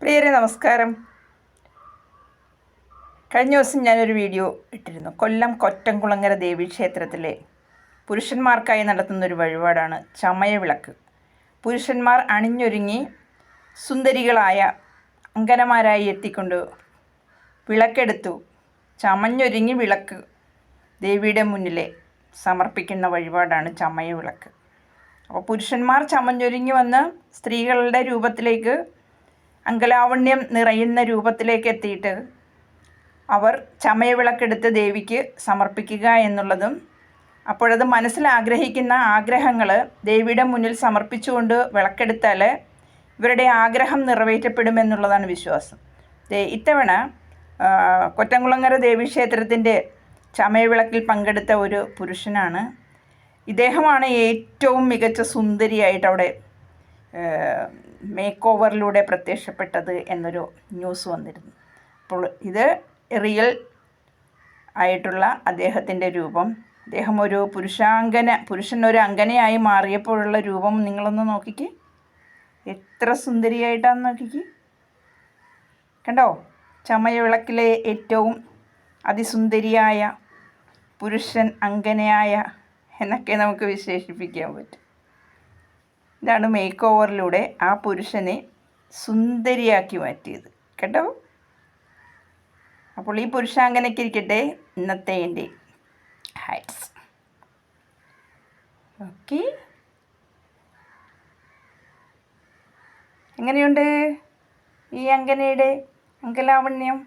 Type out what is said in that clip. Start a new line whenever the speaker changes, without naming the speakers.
പ്രിയരെ നമസ്കാരം. കഴിഞ്ഞ ദിവസം ഞാനൊരു വീഡിയോ ഇട്ടിരുന്നു. കൊല്ലം കൊറ്റംകുളങ്ങര ദേവി ക്ഷേത്രത്തിലെ പുരുഷന്മാർക്കായി നടത്തുന്ന ഒരു വഴിപാടാണ് ചമയവിളക്ക്. പുരുഷന്മാർ അണിഞ്ഞൊരുങ്ങി സുന്ദരികളായ അങ്കനമാരായി എത്തിക്കൊണ്ട് വിളക്കെടുത്തു. ചമഞ്ഞൊരുങ്ങി വിളക്ക് ദേവിയുടെ മുന്നിലെ സമർപ്പിക്കുന്ന വഴിപാടാണ് ചമയവിളക്ക്. അപ്പോൾ പുരുഷന്മാർ ചമഞ്ഞൊരുങ്ങി വന്ന് സ്ത്രീകളുടെ രൂപത്തിലേക്ക് അങ്കലാവണ്യം നിറയുന്ന രൂപത്തിലേക്ക് എത്തിയിട്ട് അവർ ചമയവിളക്കെടുത്ത് ദേവിക്ക് സമർപ്പിക്കുക എന്നുള്ളതും അപ്പോഴത് മനസ്സിൽ ആഗ്രഹിക്കുന്ന ആഗ്രഹങ്ങൾ ദേവിയുടെ മുന്നിൽ സമർപ്പിച്ചുകൊണ്ട് വിളക്കെടുത്താൽ ഇവരുടെ ആഗ്രഹം നിറവേറ്റപ്പെടുമെന്നുള്ളതാണ് വിശ്വാസം. ഇത്തവണ കൊറ്റംകുളങ്ങര ദേവീക്ഷേത്രത്തിന്റെ ചമയവിളക്കിൽ പങ്കെടുത്ത ഒരു പുരുഷനാണ്. ഇദ്ദേഹമാണ് ഏറ്റവും മികച്ച സുന്ദരിയായിട്ട് അവിടെ മേക്ക് ഓവറിലൂടെ പ്രത്യക്ഷപ്പെട്ടത് എന്നൊരു ന്യൂസ് വന്നിരുന്നു. അപ്പോൾ ഇത് റിയൽ ആയിട്ടുള്ള അദ്ദേഹത്തിന്റെ രൂപം. അദ്ദേഹം ഒരു പുരുഷാങ്കന പുരുഷൻ ഒരു അങ്കനയായി മാറിയപ്പോഴുള്ള രൂപം നിങ്ങളൊന്ന് നോക്കിക്ക്. എത്ര സുന്ദരിയായിട്ടാന്ന് നോക്കിക്ക്. കണ്ടോ? ചമയവിളക്കിലെ ഏറ്റവും അതിസുന്ദരിയായ പുരുഷൻ അങ്കനയായ എന്നൊക്കെ നമുക്ക് വിശേഷിപ്പിക്കാൻ പറ്റും. ഇതാണ് മേക്ക് ഓവറിലൂടെ ആ പുരുഷനെ സുന്ദരിയാക്കി മാറ്റിയത്. കേട്ടോ? അപ്പോൾ ഈ പുരുഷാങ്കനയ്ക്ക് ഇരിക്കട്ടെ. ഇന്നത്തെ എന്റെ ഹൈറ്റ്സ് ഓക്കെ എങ്ങനെയുണ്ട്? ഈ അങ്കനയുടെ അങ്കലാവണ്യം?